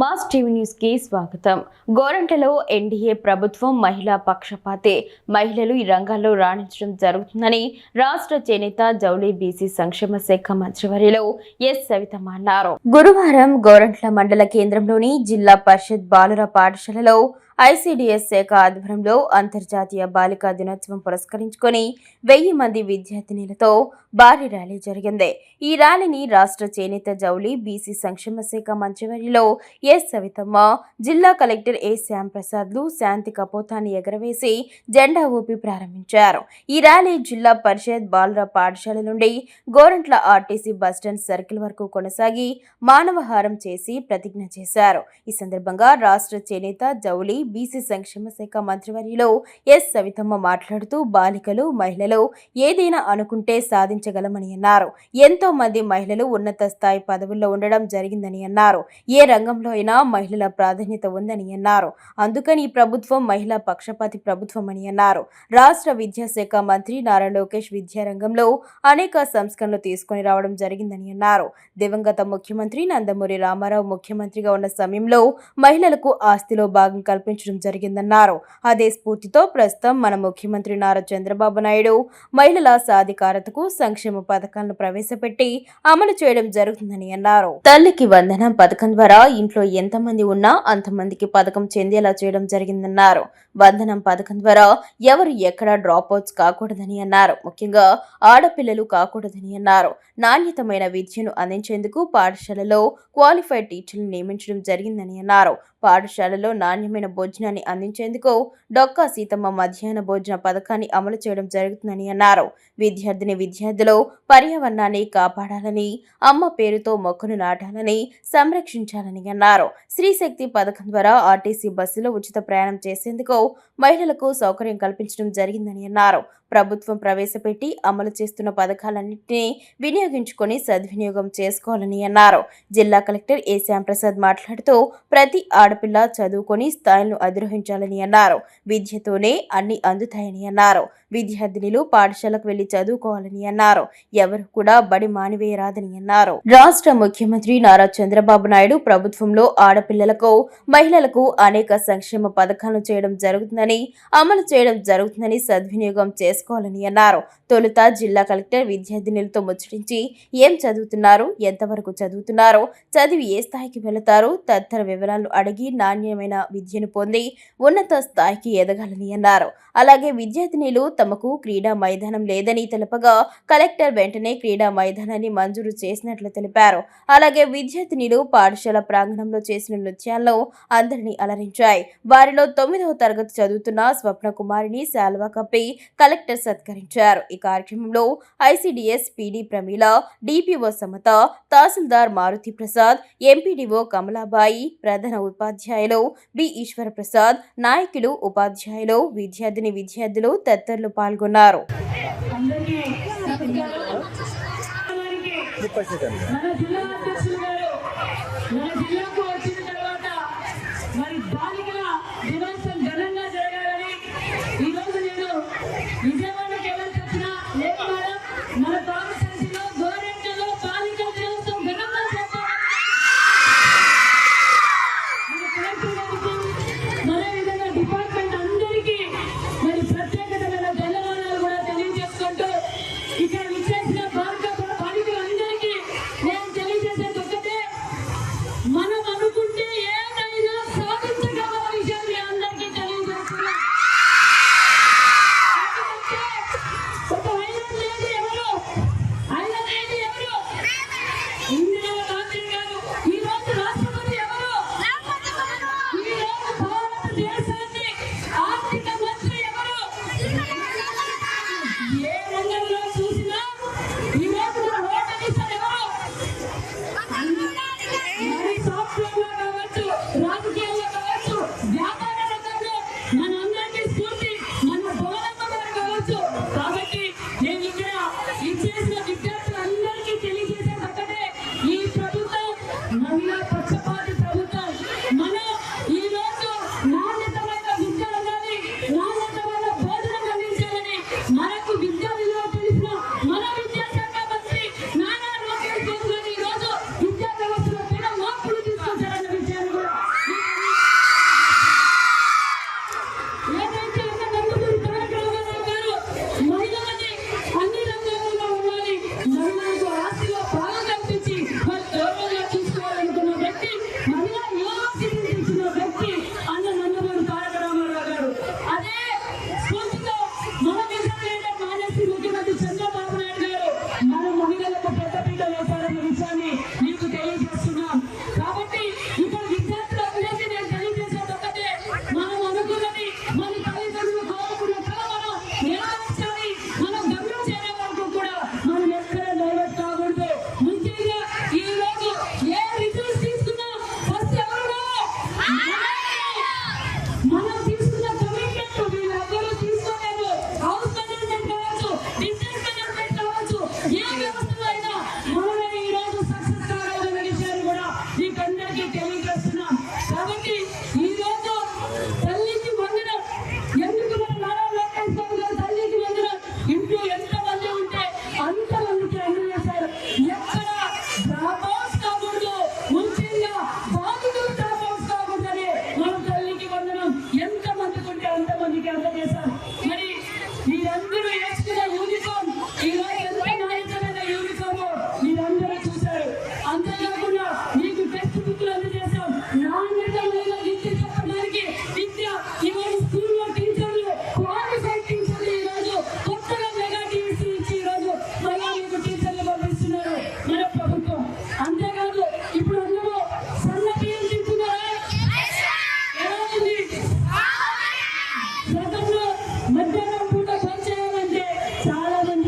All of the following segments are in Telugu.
మాస్ టీవీ న్యూస్కి స్వాగతం. గోరంటలో ఎన్డీఏ ప్రభుత్వం మహిళా పక్షపాతే. మహిళలు ఈ రంగాల్లో రాణించడం జరుగుతుందని రాష్ట్ర చేనేత జౌళి బీసీ సంక్షేమ శాఖ మంత్రివర్యలో ఎస్ సవితమ్మ అన్నారు. గురువారం గోరంట్ల మండల కేంద్రంలోని జిల్లా పరిషత్ బాలుర పాఠశాలలో ఐసీడీఎస్ శాఖ ఆధ్వర్యంలో అంతర్జాతీయ బాలికా దినోత్సవం పురస్కరించుకొని వెయ్యి మంది విద్యార్థినిలతో భారీ ర్యాలీ జరిగింది. ఈ ర్యాలీని రాష్ట్ర చేనేత జౌలి బీసీ సంక్షేమ శాఖ మంత్రివర్యులో ఎస్ సవితమ్మ జిల్లా కలెక్టర్ ఏ శ్యామ్ ప్రసాద్లు శాంతి కపోతాన్ని ఎగరవేసి జెండా ఊపి ప్రారంభించారు. ఈ ర్యాలీ జిల్లా పరిషత్ బాలుర పాఠశాల నుండి గోరంట్ల ఆర్టీసీ బస్టాండ్ సర్కిల్ వరకు కొనసాగి మానవహారం చేసి ప్రతిజ్ఞ చేశారు. ఈ సందర్భంగా రాష్ట్ర చేనేత జౌలి బీసీ సంక్షేమ శాఖ మంత్రివర్యులు ఎస్ సవితమ్మ మాట్లాడుతూ బాలికలు మహిళలు ఏదైనా అనుకుంటే సాధించగలమని అన్నారు. ఎంతో మంది మహిళలు ఉన్నత స్థాయి పదవుల్లో ఉండడం జరిగిందని అన్నారు. ఏ రంగంలో అయినా మహిళల ప్రాధాన్యత ఉందని అన్నారు. అందుకని ఈ ప్రభుత్వం మహిళా పక్షపాతి ప్రభుత్వం అని అన్నారు. రాష్ట్ర విద్యాశాఖ మంత్రి నారా లోకేష్ విద్యారంగంలో అనేక సంస్కరణలు తీసుకొని రావడం జరిగిందని అన్నారు. దివంగత ముఖ్యమంత్రి నందమూరి రామారావు ముఖ్యమంత్రిగా ఉన్న సమయంలో మహిళలకు ఆస్తిలో భాగం కల్పించడం జరిగిందన్నారు. అదే స్ఫూర్తితో ప్రస్తుతం మన ముఖ్యమంత్రి నారా చంద్రబాబు నాయుడు మహిళల సాధికారతకు సంక్షేమ పథకాలను ప్రవేశపెట్టి అమలు చేయడం జరుగుతుందని అన్నారు. తల్లికి వందనం పథకం ద్వారా ఇంట్లో ఎంతమంది ఉన్నా అంతమందికి పథకం చెందేలా చేయడం జరిగిందన్నారు. వందనం పథకం ద్వారా ఎవరు ఎక్కడ డ్రాప్ అవుట్స్ కాకూడదని అన్నారు. ముఖ్యంగా ఆడపిల్లలు కాకూడదని అన్నారు. నాణ్యతమైన విద్యను అందించేందుకు పాఠశాలలో క్వాలిఫైడ్ టీచర్లు నియమించడం జరిగిందని అన్నారు. పాఠశాలలో నాణ్యమైన భోజనాన్ని అందించేందుకు డొక్కా సీతమ్మ మధ్యాహ్న భోజన పథకాన్ని అమలు చేయడం జరుగుతుందని అన్నారు. విద్యార్థిని విద్యార్థులు పర్యావరణాన్ని కాపాడాలని అమ్మ పేరుతో మొక్కను నాటాలని సంరక్షించాలని అన్నారు. శ్రీశక్తి పథకం ద్వారా ఆర్టీసీ బస్సులో ఉచిత ప్రయాణం చేసేందుకు మహిళలకు సౌకర్యం కల్పించడం జరిగిందని అన్నారు. ప్రభుత్వం ప్రవేశపెట్టి అమలు చేస్తున్న పథకాలన్నింటినీ వినియోగించుకొని సద్వినియోగం చేసుకోవాలని అన్నారు. జిల్లా కలెక్టర్ ఏ శ్యాంప్రసాద్ మాట్లాడుతూ ప్రతి ఆడపిల్ల చదువుకొని స్థాయిలను అధిరోహించాలని అన్నారు. విద్యతోనే అన్ని అందుతాయని అన్నారు. విద్యార్థినులు పాఠశాలకు వెళ్ళి చదువుకోవాలని అన్నారు. ఎవరు కూడా బడి మానివేయరాదని అన్నారు. రాష్ట్ర ముఖ్యమంత్రి నారా చంద్రబాబు నాయుడు ప్రభుత్వంలో ఆడపిల్లలకు మహిళలకు అనేక సంక్షేమ పథకాలను చేయడం జరుగుతుందని అమలు చేయడం జరుగుతుందని సద్వినియోగం చేసుకోవాలని అన్నారు. తొలుత జిల్లా కలెక్టర్ విద్యార్థినిలతో ముచ్చటించి ఏం చదువుతున్నారు ఎంతవరకు చదువుతున్నారు చదివి ఏ స్థాయికి వెళతారు తదితర వివరాలు అడిగి నాణ్యమైన విద్యను పొంది ఉన్నత స్థాయికి ఎదగాలని అన్నారు. అలాగే విద్యార్థినిలు తమకు క్రీడా మైదానం లేదని తెలపగా కలెక్టర్ వెంటనే క్రీడా మైదానాన్ని మంజూరు చేసినట్లు తెలిపారు. అలాగే విద్యార్థినిలు పాఠశాల ప్రాంగణంలో చేసిన నృత్యాల్లో అందరినీ అలరించాయి. వారిలో తొమ్మిదవ తరగతి చదువుతున్న స్వప్న కుమారిని శాల్వా కప్పి కలెక్టర్ సత్కరించారు. ఈ కార్యక్రమంలో ICDS PD Pramila DPO Samata tahsildar Maruti Prasad MPDO Kamalabai ప్రధాన ఉపాధ్యాయులు బి ఈశ్వర ప్రసాద్ నాయకులు ఉపాధ్యాయులు విద్యార్థిని విద్యార్థులు తదితరులు పాల్గొన్నారు. మరి బాలికల దినోత్సవం ఘనంగా జరగాలని ఈరోజు నేను విజయవాడ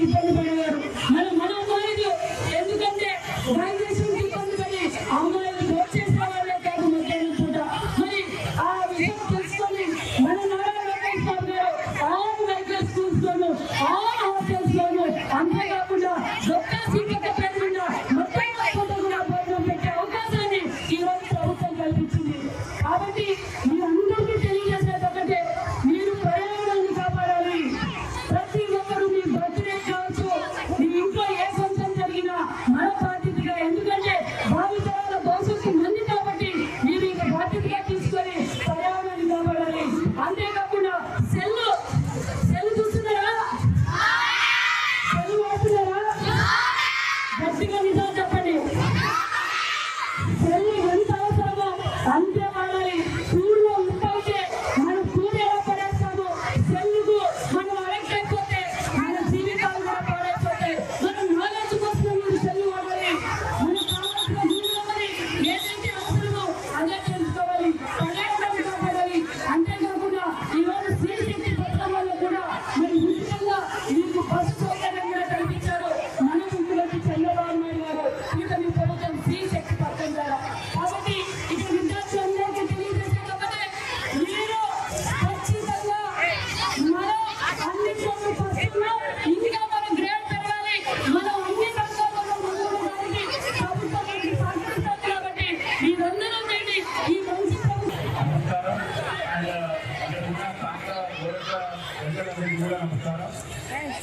Everybody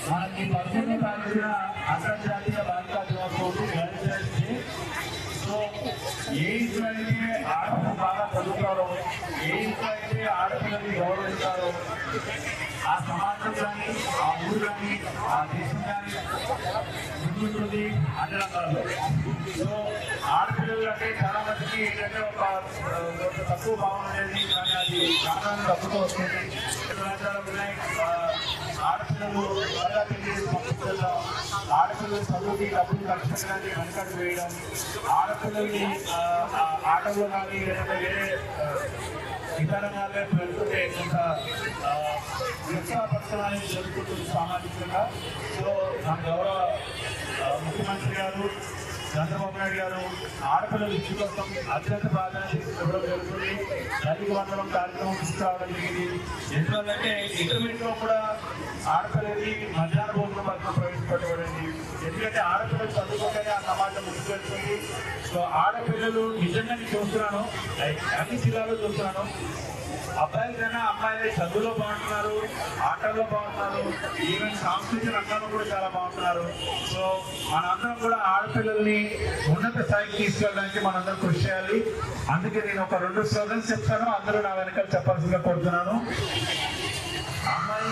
మనకి పంతొమ్మిది తారీఖున అంతర్జాతీయ బాలికా దినోత్సవం గర్ల్స్ సో సో ఎయిత్ అయితే ఆడపిల్లలు బాగా ఏ ఎయిత్ అయితే ఆడపిల్లల్ని గౌరవిస్తారు ఆ సమాజం కానీ ఆ ఊరు కానీ ఆ దేశం కానీ ముందుంటుంది అన్ని రంగాల్లో సో ఆడపిల్లలు అంటే చాలా మందికి ఏంటంటే ఒక తక్కువ భావన అనేది కానీ అది చాలా తప్పుతో వస్తుంది ఉన్నాయి ఆడపిల్లలు త్వరగా పెళ్ళి పంపిణీలో ఆడపిల్లలు చదువుకి డబ్బులు ఖర్చు పెట్టడానికి వెనకట్టు వేయడం ఆడపిల్లల్ని ఆటలు కానీ లేదంటే వేరే విధానాల్లో పెడుతుంటే కొంత ఉత్సాహపరచడానికి జరుగుతుంది సామాజికంగా. సో నా గౌరవ ముఖ్యమంత్రి గారు చంద్రబాబు నాయుడు గారు ఆడపిల్లల ఇంటి కోసం అత్యంత ప్రాధాన్యత ఇవ్వడం జరుగుతుంది. దళిత వందడం కార్యక్రమం తీసుకురావడం జరిగింది. ఎందువల్లంటే ఇంటర్మీడియట్లో కూడా ఆడపిల్లలకి మధ్యాహ్న భోజనం వరకు ప్రవేశపెట్టబడింది. ఎందుకంటే ఆడపిల్లలు చదువుకుంటేనే ఆ సమాజం ముందుకు వెళ్తుంది సో ఆడపిల్లలు నిజంగా నేను చూస్తున్నాను అన్ని జిల్లాలో చూస్తున్నాను. అబ్బాయిల కన్నా అమ్మాయిలు చదువులో బాగుంటున్నారు ఆటల్లో బాగుంటున్నారు ఈవెన్ సాంస్కృతిక రంగంలో కూడా చాలా బాగుంటున్నారు. సో మనందరం కూడా ఆడపిల్లల్ని ఉన్నత స్థాయికి తీసుకెళ్ళడానికి మనందరం కృషి చేయాలి. అందుకే నేను ఒక రెండు స్లోగన్స్ చెప్తాను. అందరూ నా వెనకాల చెప్పాల్సిందిగా కోరుతున్నాను. అమ్మాయి